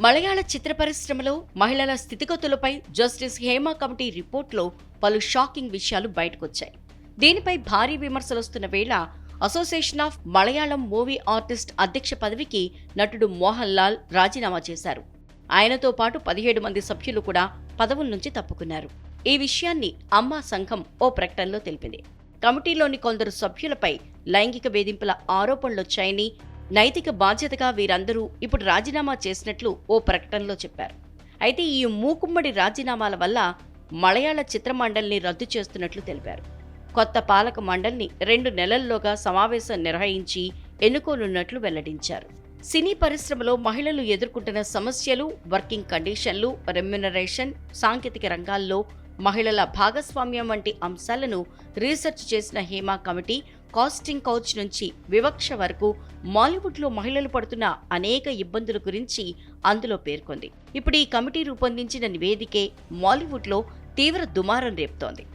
మలయాళ చిత్ర పరిశ్రమలో మహిళల స్థితిగతులపై justice Hema committee రిపోర్ట్లో పలు షాకింగ్ విషయాలు బయటకొచ్చాయి. దీనిపై భారీ విమర్శలొస్తున్న వేళ association of Malayalam movie artist అధ్యక్ష పదవికి నటుడు మోహన్ లాల్ రాజీనామా చేశారు. ఆయనతో పాటు పదిహేడు మంది సభ్యులు కూడా పదవుల నుంచి తప్పుకున్నారు. ఈ విషయాన్ని అమ్మా సంఘం ఓ ప్రకటనలో తెలిపింది. కమిటీలోని కొందరు సభ్యులపై లైంగిక వేధింపుల ఆరోపణలొచ్చాయని నైతిక బాధ్యతగా వీరందరూ ఇప్పుడు రాజీనామా చేసినట్లు ఓ ప్రకటనలో చెప్పారు. అయితే ఈ మూకుమ్మడి రాజీనామాల వల్ల మలయాళ చిత్ర మండలిని రద్దు చేస్తున్నట్లు తెలిపారు. కొత్త పాలక మండలిని రెండు నెలల్లోగా సమావేశం నిర్వహించి ఎన్నుకోనున్నట్లు వెల్లడించారు. సినీ పరిశ్రమలో మహిళలు ఎదుర్కొంటున్న సమస్యలు వర్కింగ్ కండిషన్లు రెమ్యునరేషన్ సాంకేతిక రంగాల్లో మహిళల భాగస్వామ్యం వంటి అంశాలను రీసెర్చ్ చేసిన హేమా కమిటీ కాస్టింగ్ కౌచ్ నుంచి వివక్ష వరకు మాలీవుడ్లో మహిళలు పడుతున్న అనేక ఇబ్బందుల గురించి అందులో పేర్కొంది. ఇప్పుడు ఈ కమిటీ రూపొందించిన నివేదికే మాలీవుడ్లో తీవ్ర దుమారం రేపుతోంది.